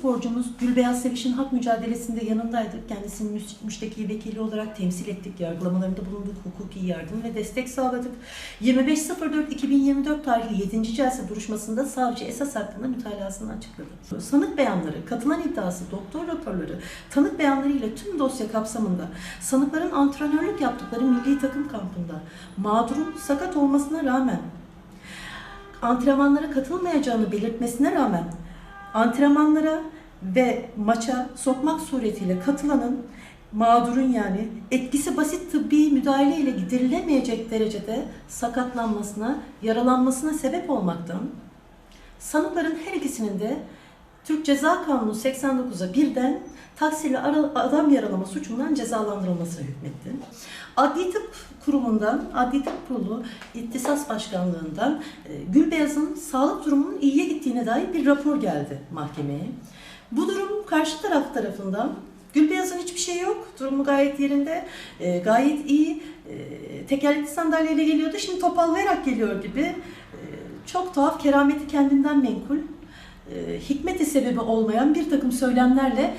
sporcumuz Gülbeyaz Seviş'in hak mücadelesinde yanındaydık. Kendisini müş- müşteki vekili olarak temsil ettik. Yargılamalarında bulunduk. Hukuki yardım ve destek sağladık. 25.04.2024 tarihli 7. celse duruşmasında savcı esas hakkında mütalasını açıkladı. Sanık beyanları, katılan iddiası, doktor raporları, tanık beyanlarıyla tüm dosya kapsamında sanıkların antrenörlük yaptıkları milli takım kampında mağdurun sakat olmasına rağmen antrenmanlara katılmayacağını belirtmesine rağmen antrenmanlara ve maça sokmak suretiyle katılanın mağdurun yani etkisi basit tıbbi müdahale ile giderilemeyecek derecede sakatlanmasına, yaralanmasına sebep olmaktan sanıkların her ikisinin de Türk Ceza Kanunu 89'a birden taksirli adam yaralama suçundan cezalandırılmasına hükmetti. Adli Tıp Kurumu'ndan, Adli Tıp Kurulu İhtisas Başkanlığı'ndan e, Gülbeyaz'ın sağlık durumunun iyiye gittiğine dair bir rapor geldi mahkemeye. Bu durum karşı taraf tarafından Gülbeyaz'ın hiçbir şey yok, durumu gayet yerinde, e, gayet iyi, e, tekerlekli sandalyeyle geliyordu, şimdi topallayarak geliyor gibi. E, çok tuhaf, kerameti kendinden menkul, hikmeti sebebi olmayan bir takım söylemlerle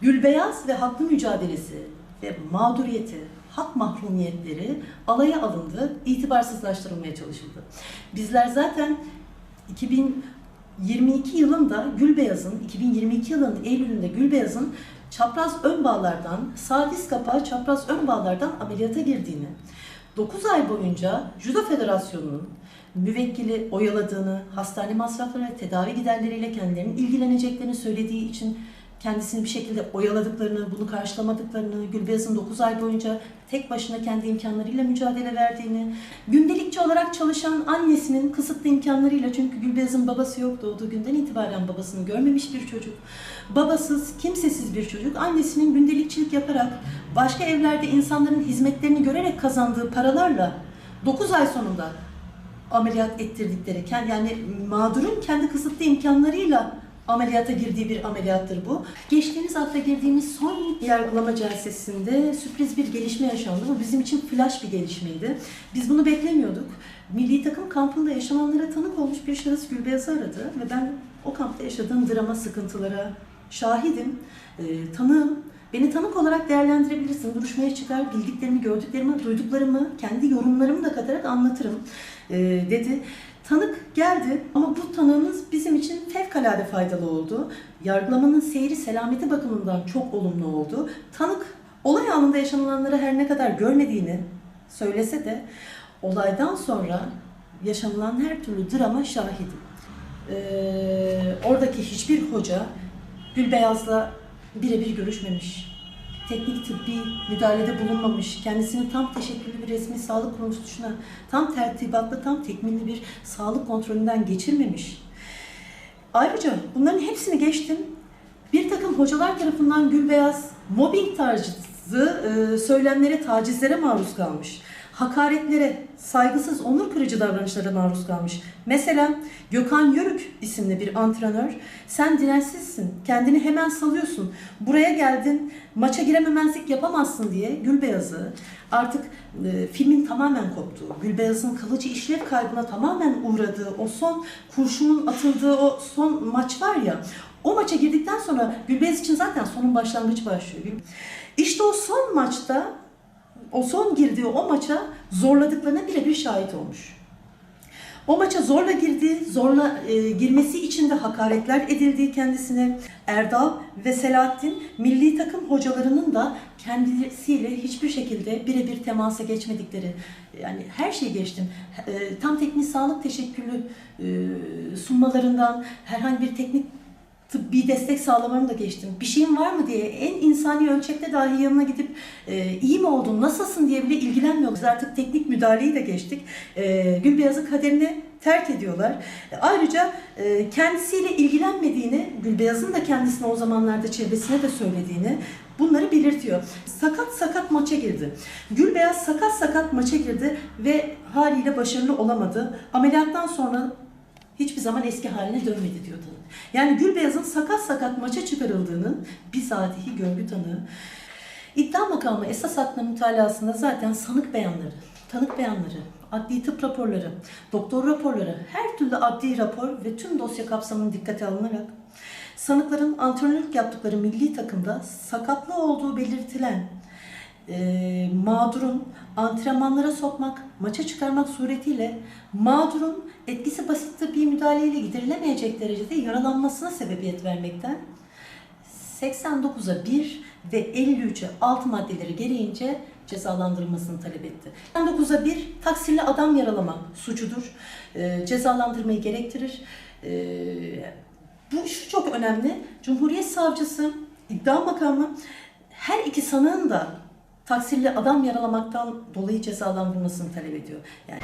Gülbeyaz ve haklı mücadelesi ve mağduriyeti, hak mahrumiyetleri alaya alındı, itibarsızlaştırılmaya çalışıldı. Bizler zaten 2022 yılında Gülbeyaz'ın, 2022 yılının Eylül'ünde Gülbeyaz'ın çapraz ön bağlardan, sağ diz kapağı çapraz ön bağlardan ameliyata girdiğini, 9 ay boyunca Judo Federasyonu'nun müvekkili oyaladığını, hastane masrafları ve tedavi giderleriyle kendilerinin ilgileneceklerini söylediği için kendisini bir şekilde oyaladıklarını, bunu karşılamadıklarını, Gülbeyaz'ın 9 ay boyunca tek başına kendi imkanlarıyla mücadele verdiğini, gündelikçi olarak çalışan annesinin kısıtlı imkanlarıyla çünkü Gülbeyaz'ın babası yok doğduğu günden itibaren babasını görmemiş bir çocuk, babasız, kimsesiz bir çocuk, annesinin gündelikçilik yaparak, başka evlerde insanların hizmetlerini görerek kazandığı paralarla 9 ay sonunda ameliyat ettirdikleri, yani mağdurun kendi kısıtlı imkanlarıyla ameliyata girdiği bir ameliyattır bu. Geçtiğimiz hafta girdiğimiz son yargılama celsesinde sürpriz bir gelişme yaşandı. Bu bizim için flash bir gelişmeydi. Biz bunu beklemiyorduk. Milli takım kampında yaşananlara tanık olmuş bir şahıs Gülbeyaz'ı aradı ve ben o kampta yaşadığım drama, sıkıntılara şahidim, e, tanığım. Beni tanık olarak değerlendirebilirsin. Duruşmaya çıkar, bildiklerimi, gördüklerimi, duyduklarımı, kendi yorumlarımı da katarak anlatırım e, dedi. Tanık geldi ama bu tanığımız bizim için fevkalade faydalı oldu. Yargılamanın seyri selameti bakımından çok olumlu oldu. Tanık olay anında yaşanılanları her ne kadar görmediğini söylese de olaydan sonra yaşanılan her türlü drama şahidi. Ee, oradaki hiçbir hoca Gülbeyaz'la birebir görüşmemiş. Teknik tıbbi müdahalede bulunmamış. Kendisini tam teşekküllü bir resmi sağlık kuruluşuna tam tertibatlı, tam tekmilli bir sağlık kontrolünden geçirmemiş. Ayrıca bunların hepsini geçtim. Bir takım hocalar tarafından Gülbeyaz mobbing tarzı e, söylemlere, tacizlere maruz kalmış. Hakaretlere, saygısız, onur kırıcı davranışlara maruz kalmış. Mesela Gökhan Yörük isimli bir antrenör, sen dirençsizsin, kendini hemen salıyorsun, buraya geldin, maça girememezlik yapamazsın diye Gülbeyaz'ı artık e, filmin tamamen koptuğu, Gülbeyaz'ın kalıcı işlev kaybına tamamen uğradığı, o son kurşunun atıldığı o son maç var ya, o maça girdikten sonra Gülbeyaz için zaten sonun başlangıcı başlıyor. İşte o son maçta, o son girdiği o maça zorladıklarına birebir şahit olmuş. O maça zorla girdi, zorla e, girmesi için de hakaretler edildiği kendisine. Erdal ve Selahattin milli takım hocalarının da kendisiyle hiçbir şekilde birebir temasa geçmedikleri, yani her şeyi geçtim. E, tam teknik sağlık teşekkürlü e, sunmalarından, herhangi bir teknik tıbbi destek sağlamalarını da geçtim. Bir şeyin var mı diye en insani ölçekte dahi yanına gidip e, iyi mi oldun, nasılsın diye bile ilgilenmiyorlar. Biz artık teknik müdahaleyi de geçtik. E, Gülbeyaz'ın kaderini terk ediyorlar. E, ayrıca e, kendisiyle ilgilenmediğini, Gülbeyaz'ın da kendisine o zamanlarda çevresine de söylediğini bunları belirtiyor. Sakat sakat maça girdi. Gülbeyaz sakat sakat maça girdi ve haliyle başarılı olamadı. Ameliyattan sonra hiçbir zaman eski haline dönmedi diyor tanık. Yani Gülbeyaz'ın sakat sakat maça çıkarıldığının bizatihi görgü tanığı. İddia makamı esas hakla mütalasında zaten sanık beyanları, tanık beyanları, adli tıp raporları, doktor raporları, her türlü adli rapor ve tüm dosya kapsamını dikkate alınarak Sanıkların antrenörlük yaptıkları milli takımda sakatlı olduğu belirtilen e, mağdurun antrenmanlara sokmak, maça çıkarmak suretiyle mağdurun etkisi basit bir müdahaleyle giderilemeyecek derecede yaralanmasına sebebiyet vermekten 89'a 1 ve 53'e 6 maddeleri gereğince cezalandırılmasını talep etti. 89'a 1 taksirli adam yaralamak suçudur. E, cezalandırmayı gerektirir. E, bu şu çok önemli. Cumhuriyet Savcısı, iddia makamı her iki sanığın da taksirli adam yaralamaktan dolayı cezalandırılmasını talep ediyor. Yani